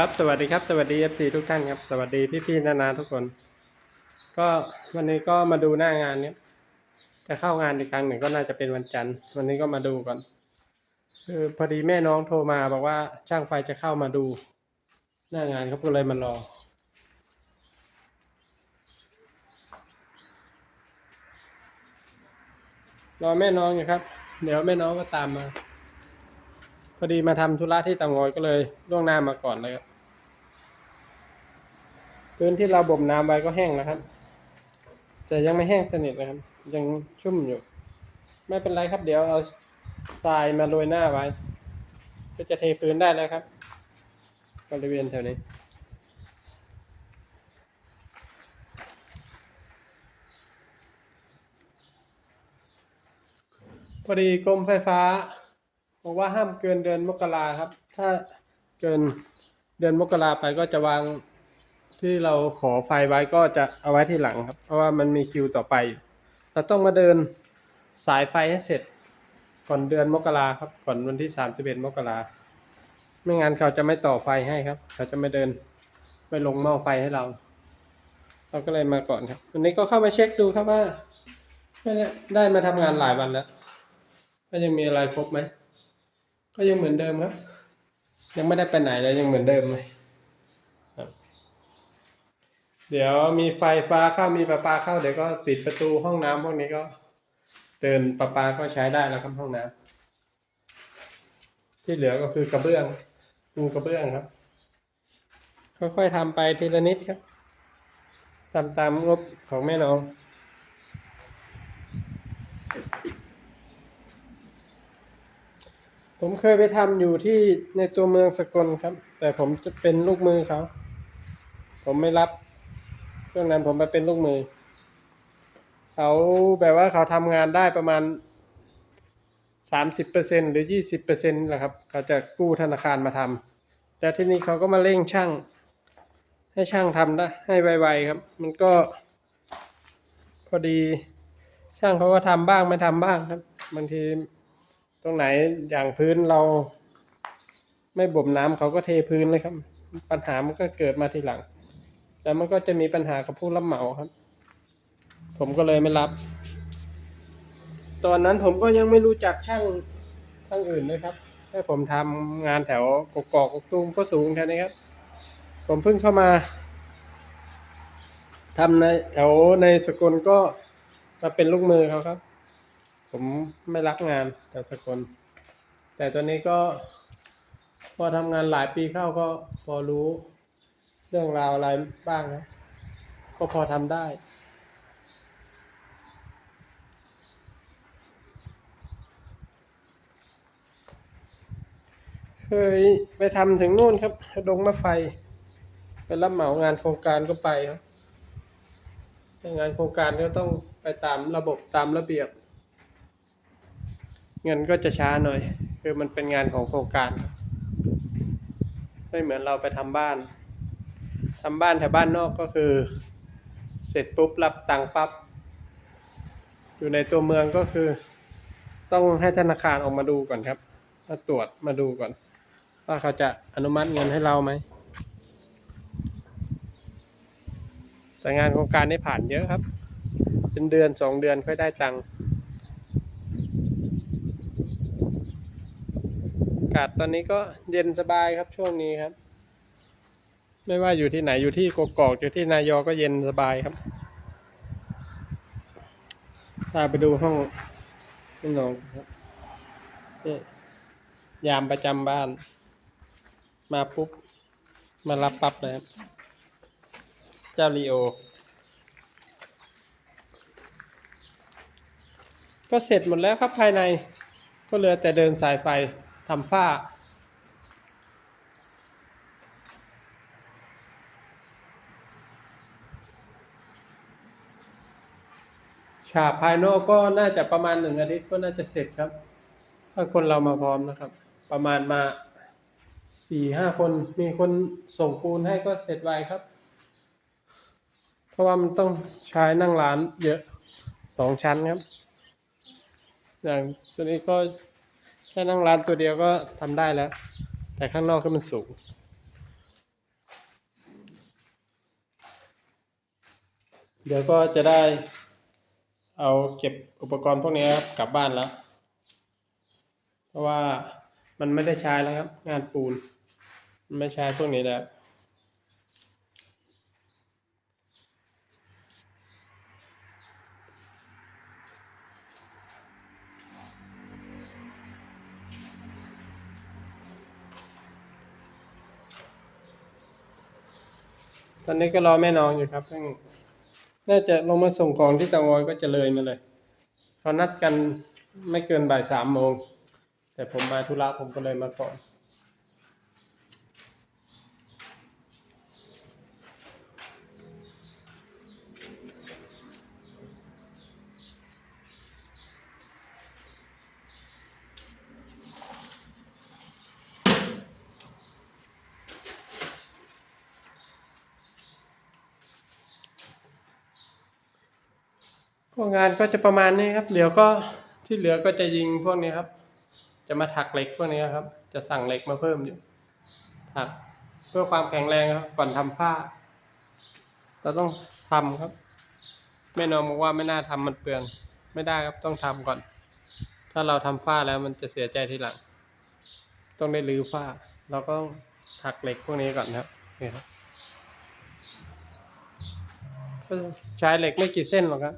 ครับสวัสดีครับสวัสดี FC ทุกท่านครับ สวัสดีพี่ๆนานาทุกคน ก็วันนี้ก็มาดูหน้างานเนี้ยจะเข้างานอีกครั้งหนึ่งก็น่าจะเป็นวันจันทร์ วันนี้ก็มาดูก่อนคือพอดีแม่น้องโทรมาบอกว่าช่างไฟจะเข้ามาดู หน้างานเขาก็เลยมารอรอแม่น้องอยู่ครับ เดี๋ยวแม่น้องก็ตามมา พอดีมาทำธุระที่เตางอยก็เลยล่วงหน้ามาก่อนเลยครับพื้นที่เราบ่มน้ำไว้ก็แห้งแล้วครับ แต่ยังไม่แห้งสนิทนะครับ ยังชุ่มอยู่ ไม่เป็นไรครับ เดี๋ยวเอาทรายมาโรยหน้าไว้ ก็จะเทพื้นได้แล้วครับบริเวณแถวนี้พอดีกรมไฟฟ้า บอกว่าห้ามเกินเดือนมกราครับ ถ้าเกินเดือนมกราไปก็จะวางที่เราขอไฟไว้ก็จะเอาไว้ที่หลังครับ เพราะว่ามันมีคิวต่อไป เราต้องมาเดินสายไฟให้เสร็จ ก่อนเดือนมกราครับ ก่อนวันที่สามสิบเอ็ดมกราไม่งั้นเขาจะไม่ต่อไฟให้ครับ เขาจะไม่เดินไม่ลงหม้อไฟให้เรา เราก็เลยมาก่อนครับ วันนี้ก็เข้ามาเช็คดูครับว่าไม่ได้ได้มาทำงานหลายวันแล้วก็ยังมีอะไรครบไหม ก็ยังเหมือนเดิมครับ ยังไม่ได้ไปไหนเลยยังเหมือนเดิมเลยเดี๋ยวมีไฟฟ้าเข้ามีประปาเข้าเดี๋ยวก็ปิดประตูห้องน้ำพวกนี้ก็เดินประปาก็ใช้ได้แล้วครับห้องน้ำที่เหลือก็คือกระเบื้องปูกระเบื้องครับ ค่อยๆทำไปทีละนิดครับ ตามตามงบของแม่น้อง ผมเคยไปทำอยู่ที่ในตัวเมืองสกลครับ แต่ผมจะเป็นลูกมือเขาผมไม่รับช่วงนั้นผมไปเป็นลูกมือเขาแบบว่าเขาทำงานได้ประมาณสามสิบเปอร์เซ็นหรือยี่สิบเปอร์เซ็นต์แหละครับ เขาจะกู้ธนาคารมาทำแต่ที่นี่เขาก็มาเร่งช่าง ให้ช่างทำได้ให้ไวๆครับ มันก็ พอดี ช่างเขาก็ทำบ้างไม่ทำบ้างครับบางที รงไหนอย่างพื้นเราไม่บ่มน้ำเขาก็เทพื้นเลยครับ ปัญหามันก็เกิดมาทีหลัง แล้วมันก็จะมีปัญหากับผู้รับเหมาครับ ผมก็เลยไม่รับ ตอนนั้นผมก็ยังไม่รู้จักช่างช่างอื่นเลยครับแค่ผมทำงานแถวกกอกกกตูมก็สูงแค่นี้ครับ ผมเพิ่งเข้ามาทำในแถวในสกลก็มาเป็นลูกมือเขาครับ ผมไม่รักงานแต่สกล แต่ตอนนี้ก็พอทำงานหลายปีเข้าก็พอรู้เรื่องราวอะไรบ้างนะก็พอทำได้ เคยไปทำถึงนู่นครับดงมะไฟ ไปรับเหมางานโครงการก็ไปครับแต่งานโครงการก็ต้องไปตามระบบตามระเบียบ เงินก็จะช้าหน่อย คือมันเป็นงานของโครงการ ไม่เหมือนเราไปทำบ้านทำบ้านแถวบ้านนอกก็คือ เสร็จปุ๊บรับตังค์ปั๊บอยู่ในตัวเมืองก็คือ ต้องให้ธนาคารออกมาดูก่อนครับ มาตรวจมาดูก่อน ว่าเขาจะอนุมัติเงินให้เราไหมแต่งานโครงการนี่ผ่านเยอะครับ เป็นเดือนสองเดือนค่อยได้ตังค์ากาศตอนนี้ก็เย็นสบายครับช่วงนี้ครับ ไม่ว่าอยู่ที่ไหนอยู่ที่กกอกอยู่ที่นายอก็เย็นสบายครับพาไปดูห้องพี่น้องครับนี่ยามประจำบ้าน มาปุ๊บ มารับปั๊บเลยครับ เจ้าลีโอ ก็เสร็จหมดแล้วครับภายใน ก็เหลือแต่เดินสายไฟ ทำฝ้า ฉาบภายนอกก็น่าจะประมาณหนึ่งอาทิตย์ก็น่าจะเสร็จครับ ถ้าคนเรามาพร้อมนะครับ ประมาณมาสี่ห้าคนมีคนส่งปูนให้ก็เสร็จไวครับ เพราะว่ามันต้องใช้นั่งร้านเยอะสองชั้นครับ อย่างตัวนี้ก็ แค่นั่งร้านตัวเดียวก็ทำได้แล้ว แต่ข้างนอกก็มันสูงเดี๋ยวก็จะได้เอาเก็บอุปกรณ์พวกนี้ครับกลับบ้านแล้ว เพราะว่ามันไม่ได้ใช้แล้วครับ งานปูนมันไม่ใช้พวกนี้แล้ว ตอนนี้ก็รอแม่น้องอยู่ครับซึ่งน่าจะลงมาส่งของที่เตางอยก็จะเลยมาเลยเขานัดกันไม่เกินบ่ายสามโมงแต่ผมมาธุระผมก็เลยมาก่อน พวกงานก็จะประมาณนี้ครับเดี๋ยวก็ที่เหลือก็จะยิงพวกนี้ครับ จะมาถักเหล็กพวกนี้ครับ จะสั่งเหล็กมาเพิ่มอยู่ถักเพื่อความแข็งแรงครับ ก่อนทำผ้าเราต้องทำครับแม่นองบอกว่าไม่น่าทำมันเปลือง ไม่ได้ครับต้องทำก่อน ถ้าเราทำฝ้าแล้วมันจะเสียใจทีหลัง ต้องได้รื้อฝ้า เราก็ต้องถักเหล็กพวกนี้ก่อนนะครับนี่ครับใช้เหล็กไม่กี่เส้นหรอกครับ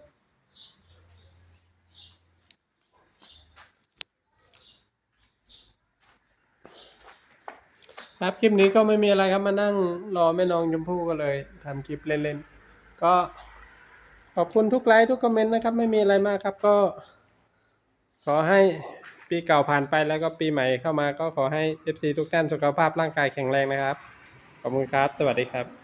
ครับคลิปนี้ก็ไม่มีอะไรครับมานั่งรอแม่น้องชมพู่ก็เลยทำคลิปเล่นๆ ก็ขอบคุณทุกไลค์ทุกคอมเมนต์นะครับ ไม่มีอะไรมากครับก็ ขอให้ปีเก่าผ่านไปแล้วก็ปีใหม่เข้ามาก็ขอให้ FC ทุกท่านสุขภาพร่างกายแข็งแรงนะครับ ขอบคุณครับ สวัสดีครับ